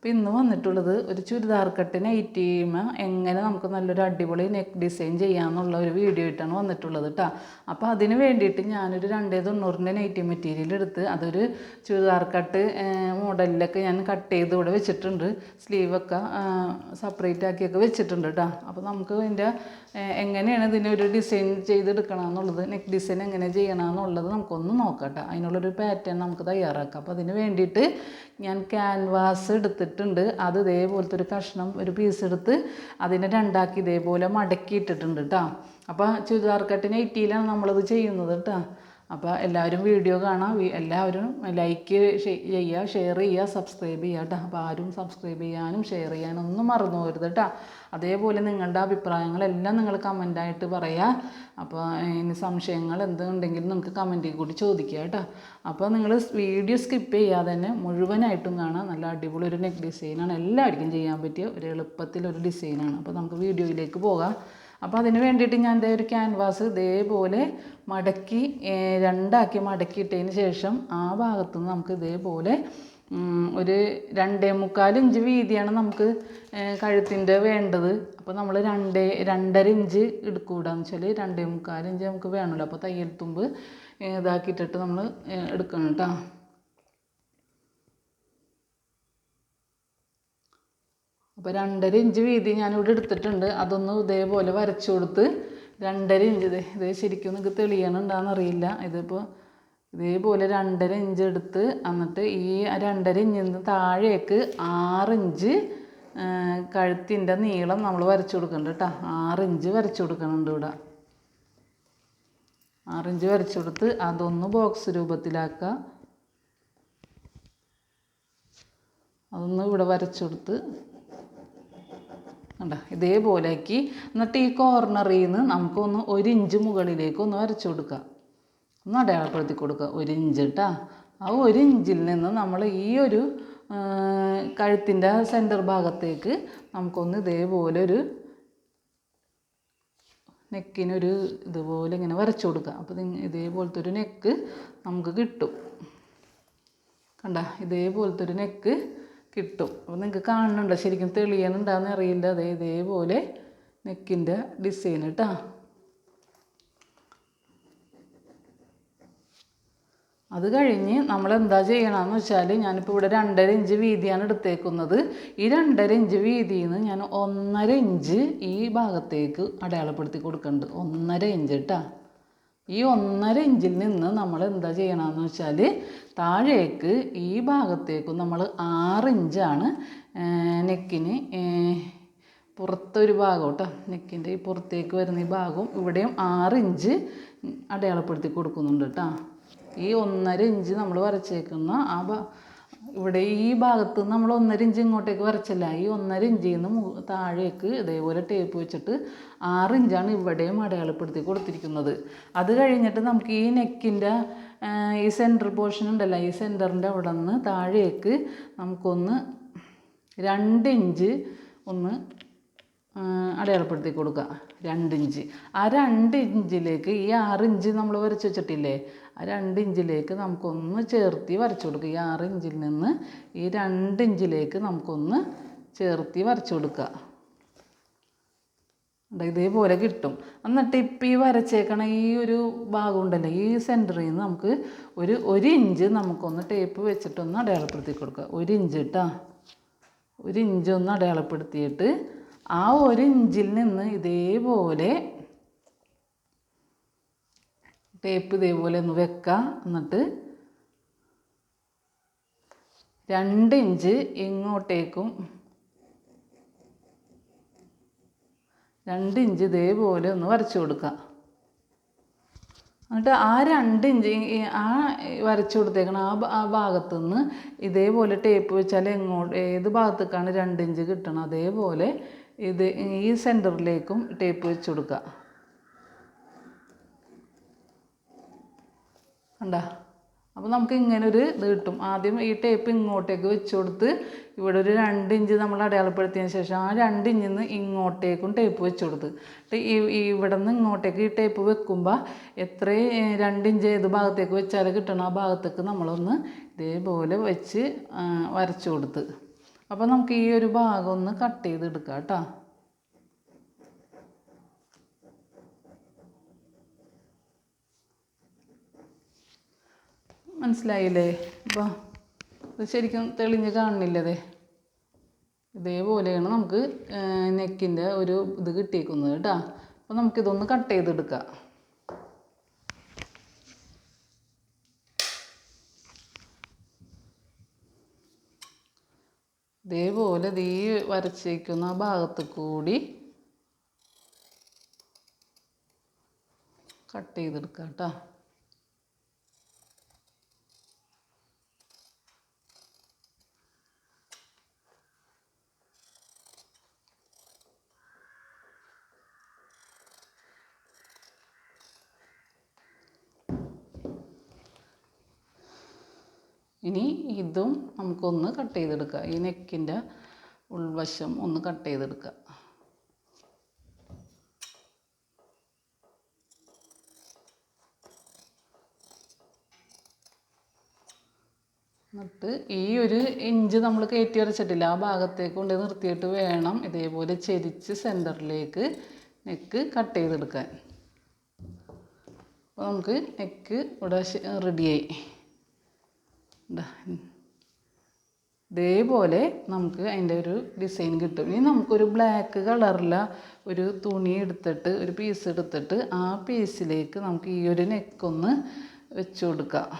അപ്പോൾ ഇന്ന് വന്നിട്ടുള്ളത് ഒരു ചുരിദാർ കട്ട് ചെയ്യുമ്പോൾ എങ്ങനെ നമുക്ക് നല്ലൊരു അടിപൊളി നെക്ക് ഡിസൈൻ ചെയ്യാമെന്നുള്ള ഒരു വീഡിയോ ആയിട്ടാണ് വന്നിട്ടുള്ളത് കേട്ടോ അപ്പോൾ അതിന് വേണ്ടിയിട്ട് ഞാനൊരു രണ്ടേ തൊണ്ണൂറിന്റെ നെയ്റ്റി മെറ്റീരിയൽ എടുത്ത് അതൊരു ചുരിദാർ കട്ട് മോഡലിലൊക്കെ ഞാൻ കട്ട് ചെയ്ത് ഇവിടെ വെച്ചിട്ടുണ്ട്. സ്ലീവൊക്കെ സെപ്പറേറ്റ് ആക്കിയൊക്കെ വെച്ചിട്ടുണ്ട് കേട്ടോ അപ്പോൾ നമുക്ക് ഇതിന്റെ എങ്ങനെയാണ് ഇതിനൊരു ഡിസൈൻ ചെയ്തെടുക്കണമെന്നുള്ളത് നെക്ക് ഡിസൈൻ എങ്ങനെ ചെയ്യണമെന്നുള്ളത് നമുക്കൊന്ന് നോക്കാം കേട്ടോ അതിനുള്ളൊരു പാറ്റേൺ നമുക്ക് തയ്യാറാക്കാം. അപ്പോൾ അതിന് വേണ്ടിയിട്ട് ഞാൻ ക്യാൻവാസ് എടുത്തിട്ടുണ്ട്. അത് ഇതേപോലത്തെ ഒരു കഷ്ണം ഒരു പീസ് എടുത്ത് അതിനെ രണ്ടാക്കി ഇതേപോലെ മടക്കി ഇട്ടിട്ടുണ്ട് കേട്ടോ അപ്പോൾ ചുരിദാർ കട്ടിന് ഇറ്റിയിലാണ് നമ്മളത് ചെയ്യുന്നത് കേട്ടോ അപ്പോൾ എല്ലാവരും വീഡിയോ കാണാം. എല്ലാവരും ലൈക്ക് ചെയ്യുക ഷെയർ ചെയ്യുക സബ്സ്ക്രൈബ് ചെയ്യുക കേട്ടോ അപ്പോൾ ആരും സബ്സ്ക്രൈബ് ചെയ്യാനും ഷെയർ ചെയ്യാനും ഒന്നും മറന്നു പോകരുത് കേട്ടോ അതേപോലെ നിങ്ങളുടെ അഭിപ്രായങ്ങളെല്ലാം നിങ്ങൾ കമന്റായിട്ട് പറയുക അപ്പോൾ ഇനി സംശയങ്ങൾ എന്തുണ്ടെങ്കിലും നമുക്ക് കമന്റിൽ കൂടി ചോദിക്കുക കേട്ടോ അപ്പോൾ നിങ്ങൾ വീഡിയോ സ്കിപ്പ് ചെയ്യാതെ തന്നെ മുഴുവനായിട്ടും കാണാം. നല്ല അടിപൊളി ഒരു നെക്ക് ഡിസൈനാണ് എല്ലാവർക്കും ചെയ്യാൻ പറ്റിയ ഒരു എളുപ്പത്തിലൊരു ഡിസൈനാണ് അപ്പോൾ നമുക്ക് വീഡിയോയിലേക്ക് പോകാം. അപ്പോൾ അതിന് വേണ്ടിയിട്ട് ഞാൻ ദേ ഒരു ക്യാൻവാസ് ഇതേപോലെ മടക്കി രണ്ടാക്കി മടക്കിയിട്ടതിന് ശേഷം ആ ഭാഗത്തു നിന്ന് നമുക്ക് ഇതേപോലെ ഒരു രണ്ടേ മുക്കാൽ ഇഞ്ച് വീതിയാണ് നമുക്ക് കഴുത്തിന്റെ വേണ്ടത്. അപ്പോൾ നമ്മൾ രണ്ടേ രണ്ടര ഇഞ്ച് എടുക്കൂടാന്ന് വെച്ചാൽ രണ്ടേ മുക്കാൽ ഇഞ്ച് നമുക്ക് വേണമല്ലോ. അപ്പോൾ തയ്യൽ തുമ്പ് ഇതാക്കിയിട്ടിട്ട് നമ്മൾ എടുക്കണം കേട്ടോ. അപ്പോൾ രണ്ടര ഇഞ്ച് വീതി ഞാനിവിടെ എടുത്തിട്ടുണ്ട്. അതൊന്ന് ഇതേപോലെ വരച്ചു കൊടുത്ത് രണ്ടര ഇഞ്ച് ഇത്. ശരിക്കും നിങ്ങൾക്ക് തെളിയണുണ്ടാന്നറിയില്ല. ഇതിപ്പോൾ ഇതേപോലെ രണ്ടര ഇഞ്ച് എടുത്ത് എന്നിട്ട് ഈ രണ്ടര ഇഞ്ചിൽ നിന്ന് താഴേക്ക് ആറ് ഇഞ്ച് കഴുത്തിന്റെ നീളം നമ്മൾ വരച്ചു കൊടുക്കുന്നുണ്ട് കേട്ടോ ആറ് ഇഞ്ച് വരച്ചു കൊടുക്കുന്നുണ്ട് ഇവിടെ. ആറിഞ്ച് വരച്ചു കൊടുത്ത് അതൊന്ന് ബോക്സ് രൂപത്തിലാക്കുക അതൊന്ന് ഇവിടെ വരച്ചു കൊടുത്ത് കണ്ട? ഇതേപോലെയാക്കി. എന്നിട്ട് ഈ കോർണറിൽ നിന്ന് നമുക്കൊന്ന് ഒരു ഇഞ്ച് മുകളിലേക്ക് ഒന്ന് വരച്ചു കൊടുക്കുക. ഒന്ന് അടയാളപ്പെടുത്തി കൊടുക്കുക. ഒരു ഇഞ്ച് കേട്ടാ ആ ഒരു ഇഞ്ചിൽ നിന്ന് നമ്മൾ ഈ ഒരു കഴുത്തിന്റെ സെന്റർ ഭാഗത്തേക്ക് നമുക്കൊന്ന് ഇതേപോലെ ഒരു നെക്കിനൊരു ഇതുപോലെ ഇങ്ങനെ വരച്ചു കൊടുക്കുക. അപ്പോൾ ഇത് ഇതേപോലത്തെ ഒരു നെക്ക് നമുക്ക് കിട്ടും. കണ്ട? ഇതേപോലത്തെ ഒരു നെക്ക് കിട്ടും. അപ്പോൾ നിങ്ങൾക്ക് കാണുന്നുണ്ടോ ശരിക്കും തെളിയണുണ്ടാന്ന് അറിയില്ല. അതേ ഇതേപോലെ നെക്കിന്റെ ഡിസൈൻ കേട്ടോ അത് കഴിഞ്ഞ് നമ്മൾ എന്താ ചെയ്യണമെന്ന് വെച്ചാൽ ഞാനിപ്പോൾ ഇവിടെ രണ്ടര ഇഞ്ച് വീതിയാണ് എടുത്തേക്കുന്നത്. ഈ രണ്ടര ഇഞ്ച് വീതിയിൽ നിന്ന് ഞാൻ ഒന്നര ഇഞ്ച് ഈ ഭാഗത്തേക്ക് അടയാളപ്പെടുത്തി കൊടുക്കുന്നുണ്ട് ഒന്നര ഇഞ്ച് കേട്ടോ ഈ ഒന്നര ഇഞ്ചിൽ നിന്ന് നമ്മൾ എന്താ ചെയ്യണമെന്ന് വെച്ചാൽ താഴേക്ക് ഈ ഭാഗത്തേക്കും നമ്മൾ ആറ് ഇഞ്ചാണ് നെക്കിന് പുറത്തൊരു ഭാഗം കേട്ടോ. നെക്കിന്റെ ഈ പുറത്തേക്ക് വരുന്ന ഈ ഭാഗവും ഇവിടെയും ആറ് ഇഞ്ച് അടയാളപ്പെടുത്തി കൊടുക്കുന്നുണ്ട് കേട്ടോ. ഈ ഒന്നര ഇഞ്ച് നമ്മൾ വരച്ചേക്കുന്ന ആ ഇവിടെ ഈ ഭാഗത്ത് നമ്മൾ ഒന്നര ഇഞ്ച് ഇങ്ങോട്ടേക്ക് വരച്ചല്ല. ഈ ഒന്നര ഇഞ്ചിൽ നിന്ന് താഴേക്ക് ഇതേപോലെ ടേപ്പ് വെച്ചിട്ട് ആറ് ഇഞ്ചാണ് ഇവിടെയും അടയാളപ്പെടുത്തി കൊടുത്തിരിക്കുന്നത്. അത് കഴിഞ്ഞിട്ട് നമുക്ക് ഈ നെക്കിന്റെ ഈ സെന്റർ പോർഷൻ ഉണ്ടല്ലോ ഈ സെന്ററിന്റെ അവിടെ നിന്ന് താഴേക്ക് നമുക്കൊന്ന് രണ്ട് ഇഞ്ച് ഒന്ന് അടയാളപ്പെടുത്തി കൊടുക്കുക. രണ്ട് ഇഞ്ച്. ആ രണ്ട് ഇഞ്ചിലേക്ക് ഈ ആറ് ഇഞ്ച് നമ്മൾ വരച്ച് വെച്ചിട്ടില്ലേ? ആ രണ്ട് ഇഞ്ചിലേക്ക് നമുക്കൊന്ന് ചേർത്തി വരച്ചു കൊടുക്കുക. ഈ ആറ് ഇഞ്ചിൽ നിന്ന് ഈ രണ്ട് ഇഞ്ചിലേക്ക് നമുക്കൊന്ന് ചേർത്തി വരച്ചു കൊടുക്കുക. അതായത് ഇതേപോലെ കിട്ടും. എന്നിട്ട് ഇപ്പം ഈ വരച്ചേക്കണ ഈ ഒരു ഭാഗം ഉണ്ടല്ലോ ഈ സെന്ററിൽ നിന്ന് നമുക്ക് ഒരു ഒരു ഇഞ്ച് നമുക്കൊന്ന് ടേപ്പ് വെച്ചിട്ടൊന്ന് അടയാളപ്പെടുത്തി കൊടുക്കുക. ഒരു ഇഞ്ച് കേട്ടോ ഒരു ഇഞ്ച് ഒന്ന് അടയാളപ്പെടുത്തിയിട്ട് ആ ഒരു ഇഞ്ചിൽ നിന്ന് ഇതേപോലെ ടേപ്പ് ഇതേപോലെ ഒന്ന് വെക്കാം. എന്നിട്ട് രണ്ട് ഇഞ്ച് ഇങ്ങോട്ടേക്കും. രണ്ട് ഇഞ്ച് ഇതേപോലെ ഒന്ന് വരച്ചു കൊടുക്കുക എന്നിട്ട് ആ രണ്ട് ഇഞ്ച് ആ വരച്ചു കൊടുത്തേക്കണം ആ ആ ഭാഗത്തു നിന്ന് ഇതേപോലെ ടേപ്പ് വെച്ചാൽ എങ്ങോട്ട് ഏത് ഭാഗത്തേക്കാണ് രണ്ട് ഇഞ്ച് കിട്ടണം അതേപോലെ ഇത് ഈ സെന്ററിലേക്കും ടേപ്പ് വെച്ച് കൊടുക്കുക കണ്ട? അപ്പോൾ നമുക്ക് ഇങ്ങനെ ഒരു ഇത് കിട്ടും. ആദ്യം ഈ ടേപ്പ് ഇങ്ങോട്ടേക്ക് വെച്ച് കൊടുത്ത് ഇവിടെ ഒരു രണ്ട് ഇഞ്ച് നമ്മൾ അടയാളപ്പെടുത്തിയതിന് ശേഷം ആ രണ്ട് ഇഞ്ചിൽ നിന്ന് ഇങ്ങോട്ടേക്കും ടേപ്പ് വെച്ച് കൊടുത്ത്. ഇവിടെ നിന്ന് ഇങ്ങോട്ടേക്ക് ഈ ടേപ്പ് വെക്കുമ്പോൾ എത്രയും രണ്ട് ഇഞ്ച് ഏത് ഭാഗത്തേക്ക് വെച്ചാൽ കിട്ടണം. ആ ഭാഗത്തേക്ക് നമ്മളൊന്ന് ഇതേപോലെ വെച്ച് വരച്ചു കൊടുത്ത്. അപ്പോൾ നമുക്ക് ഈ ഒരു ഭാഗം ഒന്ന് കട്ട് ചെയ്തെടുക്കാം കേട്ടോ. മനസ്സിലായില്ലേ? അപ്പോൾ ഇത് ശരിക്കും തെളിഞ്ഞ് കാണുന്നില്ലതേ. ഇതേപോലെയാണ് നമുക്ക് നെക്കിന്റെ ഒരു ഇത് കിട്ടിയേക്കുന്നത് കേട്ടോ. അപ്പോൾ നമുക്കിതൊന്ന് കട്ട് ചെയ്തെടുക്കാം. ഇതേപോലെ ദീ വരച്ചേക്കുന്ന ഭാഗത്ത് കൂടി കട്ട് ചെയ്തെടുക്കാം കേട്ടോ ഇനി ഇതും നമുക്കൊന്ന് കട്ട് ചെയ്തെടുക്കാം ഈ നെക്കിന്റെ ഉൾവശം ഒന്ന് കട്ട് ചെയ്തെടുക്കുക. എന്നിട്ട് ഈ ഒരു ഇഞ്ച് നമ്മൾ കയറ്റി വരച്ചിട്ടില്ല. ആ ഭാഗത്തേക്ക് കൊണ്ട് നിർത്തിയിട്ട് വേണം ഇതേപോലെ ചെരിച്ച് സെന്ററിലേക്ക് നെക്ക് കട്ട് ചെയ്തെടുക്കാൻ. അപ്പോൾ നമുക്ക് നെക്ക് ഇവിടെ റെഡിയായി ദാ. ഇതേപോലെ നമുക്ക് അതിന്റെ ഒരു ഡിസൈൻ കിട്ടും. ഇനി നമുക്കൊരു ബ്ലാക്ക് കളറിൽ ഒരു തുണി എടുത്തിട്ട് ഒരു പീസ് എടുത്തിട്ട് ആ പീസിലേക്ക് നമുക്ക് ഈ ഒരു നെക്കൊന്ന് വെച്ച് കൊടുക്കാം.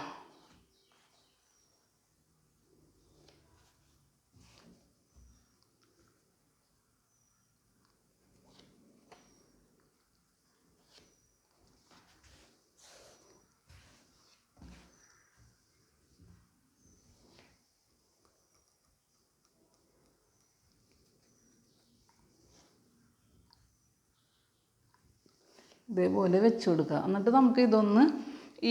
ഇതേപോലെ വെച്ച് കൊടുക്കുക. എന്നിട്ട് നമുക്ക് ഇതൊന്ന്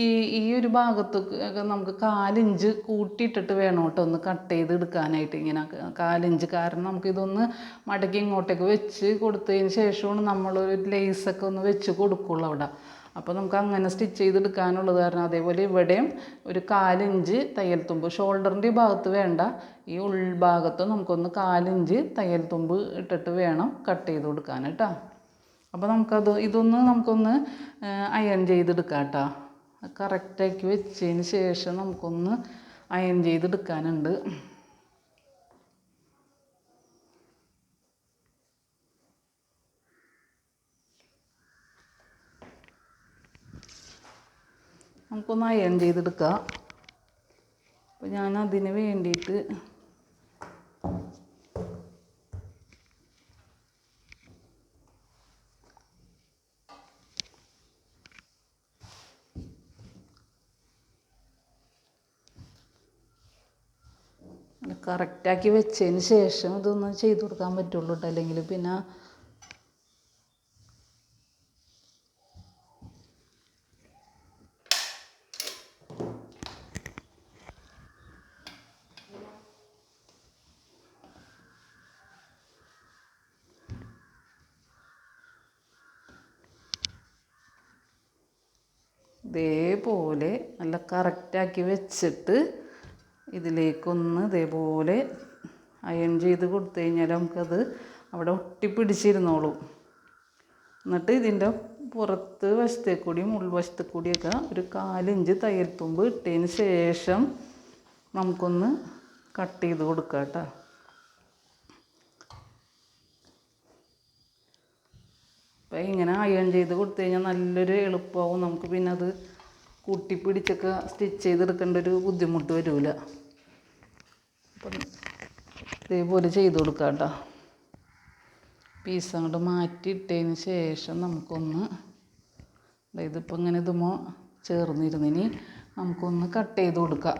ഈ ഈ ഒരു ഒക്കെ നമുക്ക് കാലിഞ്ച് കൂട്ടിയിട്ടിട്ട് വേണം കേട്ടോ ഒന്ന് കട്ട് ചെയ്ത് എടുക്കാനായിട്ട് ഇങ്ങനെ. കാലിഞ്ച് കാരണം നമുക്കിതൊന്ന് മടക്കി ഇങ്ങോട്ടേക്ക് വെച്ച് കൊടുത്തതിന് ശേഷമാണ് നമ്മളൊരു ലേസൊക്കെ ഒന്ന് വെച്ച് കൊടുക്കുള്ളൂ അവിടെ. അപ്പോൾ നമുക്ക് അങ്ങനെ സ്റ്റിച്ച് ചെയ്തെടുക്കാനുള്ളത് കാരണം അതേപോലെ ഇവിടെയും ഒരു കാലിഞ്ച് തയ്യൽ തുമ്പ്. ഷോൾഡറിന്റെ ഈ ഭാഗത്ത് വേണ്ട ഈ ഉൾഭാഗത്ത് നമുക്കൊന്ന് കാലിഞ്ച് തയ്യൽ തുമ്പ് ഇട്ടിട്ട് വേണം കട്ട് ചെയ്ത് കൊടുക്കാൻ കേട്ടോ. അപ്പോൾ നമുക്കത് ഇതൊന്ന് നമുക്കൊന്ന് അയൺ ചെയ്തെടുക്കാം കേട്ടോ കറക്റ്റാക്കി വെച്ചതിന് ശേഷം നമുക്കൊന്ന് അയൺ ചെയ്തെടുക്കാനുണ്ട്. നമുക്കൊന്ന് അയൺ ചെയ്തെടുക്കാം. അപ്പോൾ ഞാൻ അതിന് വേണ്ടിയിട്ട് കറക്റ്റാക്കി വെച്ചതിന് ശേഷം ഇതൊന്ന് ചെയ്ത് കൊടുക്കാൻ പറ്റുള്ളൂ കേട്ടോ അല്ലെങ്കിൽ പിന്നെ ഇതേപോലെ നല്ല കറക്റ്റാക്കി വെച്ചിട്ട് ഇതിലേക്കൊന്ന് ഇതേപോലെ അയൺ ചെയ്ത് കൊടുത്തു കഴിഞ്ഞാൽ നമുക്കത് അവിടെ ഒട്ടിപ്പിടിച്ചിരുന്നോളും. എന്നിട്ട് ഇതിന്റെ പുറത്ത് വശത്തെ കൂടിയും ഉൾവശത്തെ കൂടിയൊക്കെ ഒരു കാലിഞ്ച് തയ്യൽ തുമ്പ് ഇട്ടതിന് ശേഷം നമുക്കൊന്ന് കട്ട് ചെയ്ത് കൊടുക്കാം കേട്ടോ. അപ്പം ഇങ്ങനെ അയൺ ചെയ്ത് കൊടുത്തു കഴിഞ്ഞാൽ നല്ലൊരു എളുപ്പമാവും. നമുക്ക് പിന്നെ അത് കൂട്ടിപ്പിടിച്ചൊക്കെ സ്റ്റിച്ച് ചെയ്തെടുക്കേണ്ട ഒരു ബുദ്ധിമുട്ട് വരില്ല അപ്പം ഇതേപോലെ ചെയ്ത് കൊടുക്കാം കേട്ടോ പീസ് അങ്ങോട്ട് മാറ്റിയിട്ടതിന് ശേഷം നമുക്കൊന്ന് ഇതിപ്പോൾ ഇങ്ങനെ ഇതുമോ ചേർന്നിരുന്നിനി നമുക്കൊന്ന് കട്ട് ചെയ്ത് കൊടുക്കാം.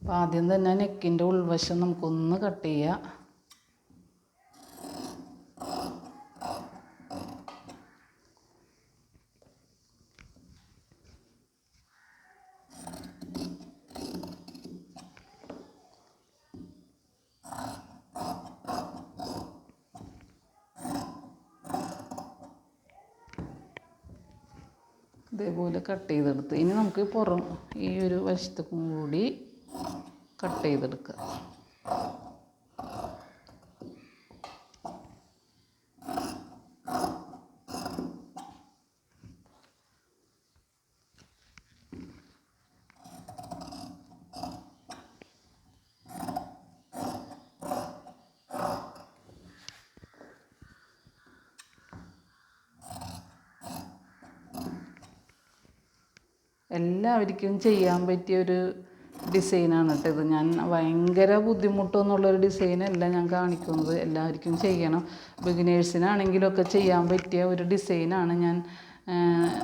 അപ്പോൾ ആദ്യം തന്നെ നെക്കിന്റെ ഉൾവശം നമുക്കൊന്ന് കട്ട് ചെയ്യാം. ഇതേപോലെ കട്ട് ചെയ്തെടുത്ത്. ഇനി നമുക്ക് പുറം ഈ ഒരു വശത്തും കൂടി കട്ട് ചെയ്തെടുക്കുക എല്ലാവർക്കും ചെയ്യാൻ പറ്റിയ ഒരു ഡിസൈനാണ് കേട്ടോ ഇത്. ഞാൻ ഭയങ്കര ബുദ്ധിമുട്ടൊന്നുള്ളൊരു ഡിസൈനല്ല ഞാൻ കാണിക്കുന്നത്. എല്ലാവർക്കും ചെയ്യണം. ബിഗിനേഴ്സിനാണെങ്കിലൊക്കെ ചെയ്യാൻ പറ്റിയ ഒരു ഡിസൈനാണ് ഞാൻ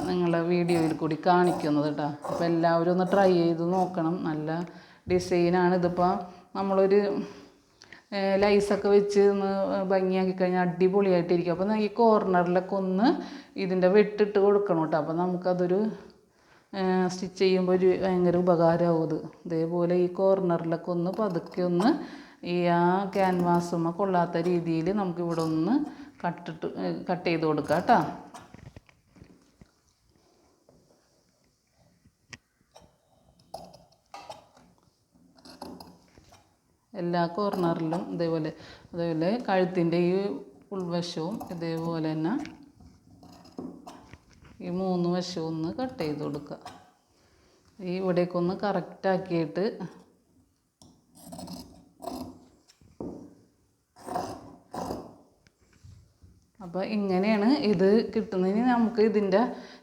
നിങ്ങളെ വീഡിയോയിൽ കൂടി കാണിക്കുന്നത് കേട്ടോ അപ്പോൾ എല്ലാവരും ഒന്ന് ട്രൈ ചെയ്ത് നോക്കണം. നല്ല ഡിസൈനാണ് ഇതിപ്പോൾ നമ്മളൊരു ലൈസൊക്കെ വെച്ച് ഒന്ന് ഭംഗിയാക്കി കഴിഞ്ഞാൽ അടിപൊളിയായിട്ടിരിക്കും. അപ്പോൾ ഈ കോർണറിലൊക്കെ ഒന്ന് ഇതിന്റെ വെട്ടിട്ട് കൊടുക്കണം കേട്ടോ അപ്പോൾ നമുക്കതൊരു സ്റ്റിച്ച് ചെയ്യുമ്പോൾ ഒരു ഭയങ്കര ഉപകാരമാവും ഇത് ഇതേപോലെ ഈ കോർണറിലൊക്കെ ഒന്ന് പതുക്കെ ഒന്ന് ഈ ആ ക്യാൻവാസുമ്മ കൊള്ളാത്ത രീതിയിൽ നമുക്ക് നമുക്കിവിടെ ഒന്ന് കട്ടിട്ട് കട്ട് ചെയ്ത് കൊടുക്കാം കേട്ടോ. എല്ലാ കോർണറിലും ഇതേപോലെ അതേപോലെ കഴുത്തിന്റെ ഈ ഉൾവശവും ഇതേപോലെ തന്നെ ഈ മൂന്ന് വശവും ഒന്ന് കട്ട് ചെയ്ത് കൊടുക്കുക. ഈ ഇവിടേക്കൊന്ന് കറക്റ്റാക്കിയിട്ട് അപ്പോൾ ഇങ്ങനെയാണ് ഇത് കിട്ടുന്നതിന് നമുക്ക് ഇതിന്റെ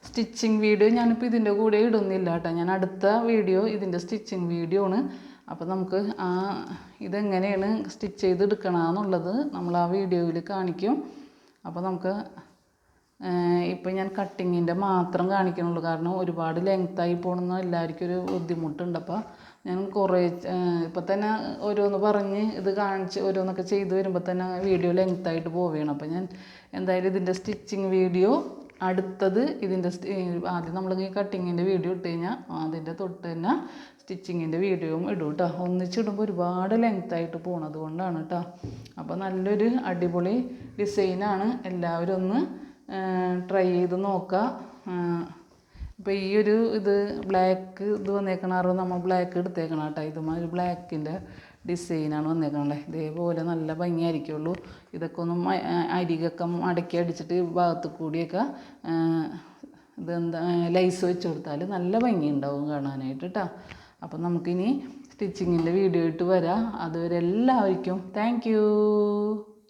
സ്റ്റിച്ചിങ് വീഡിയോ ഞാനിപ്പോൾ ഇതിന്റെ കൂടെ ഇടുന്നില്ല കേട്ടോ. ഞാൻ അടുത്ത വീഡിയോ ഇതിന്റെ സ്റ്റിച്ചിങ് വീഡിയോ ആണ്. അപ്പോൾ നമുക്ക് ആ ഇതെങ്ങനെയാണ് സ്റ്റിച്ച് ചെയ്ത് എടുക്കണമെന്നുള്ളത് നമ്മൾ ആ വീഡിയോയിൽ കാണിക്കും. അപ്പോൾ നമുക്ക് ഇപ്പം ഞാൻ കട്ടിങ്ങിന്റെ മാത്രം കാണിക്കണുള്ളൂ. കാരണം ഒരുപാട് ലെങ്ത്തായി പോകണമെന്ന് എല്ലാവർക്കും ഒരു ബുദ്ധിമുട്ടുണ്ട്. അപ്പോൾ ഞാൻ കുറേ ഇപ്പം തന്നെ ഓരോന്ന് പറഞ്ഞ് ഇത് കാണിച്ച് ഓരോന്നൊക്കെ ചെയ്ത് വരുമ്പോൾ തന്നെ വീഡിയോ ലെങ്ത്തായിട്ട് പോവുകയാണ്. അപ്പോൾ ഞാൻ എന്തായാലും ഇതിന്റെ സ്റ്റിച്ചിങ് വീഡിയോ അടുത്തത് ഇതിന്റെ ആദ്യം നമ്മൾ ഈ കട്ടിങ്ങിന്റെ വീഡിയോ ഇട്ട് കഴിഞ്ഞാൽ അതിന്റെ തൊട്ട് തന്നെ സ്റ്റിച്ചിങ്ങിന്റെ വീഡിയോയും ഇടും കേട്ടോ ഒന്നിച്ചിടുമ്പോൾ ഒരുപാട് ലെങ്ത്തായിട്ട് പോണത് കൊണ്ടാണ് കേട്ടോ അപ്പോൾ നല്ലൊരു അടിപൊളി ഡിസൈനാണ് എല്ലാവരും ഒന്ന് ട്രൈ ചെയ്ത് നോക്കുക ഇപ്പോൾ ഈ ഒരു ഇത് ബ്ലാക്ക് ഇത് വന്നേക്കണാറ് നമ്മൾ ബ്ലാക്ക് എടുത്തേക്കണം കേട്ടോ. ഇതുമാതിരി ബ്ലാക്കിന്റെ ഡിസൈനാണ് വന്നേക്കണല്ലേ ഇതേപോലെ നല്ല ഭംഗിയായിരിക്കുള്ളൂ. ഇതൊക്കെ ഒന്ന് അരികൊക്കെ മടക്കി അടിച്ചിട്ട് ഭാഗത്ത് കൂടിയൊക്കെ ഇതെന്താ ലൈസ് വെച്ച് കൊടുത്താൽ നല്ല ഭംഗിയുണ്ടാവും കാണാനായിട്ട് കേട്ടോ അപ്പം നമുക്കിനി സ്റ്റിച്ചിങ്ങിന്റെ വീഡിയോ ഇട്ട് വരാം. അതുവരെ എല്ലാവർക്കും താങ്ക്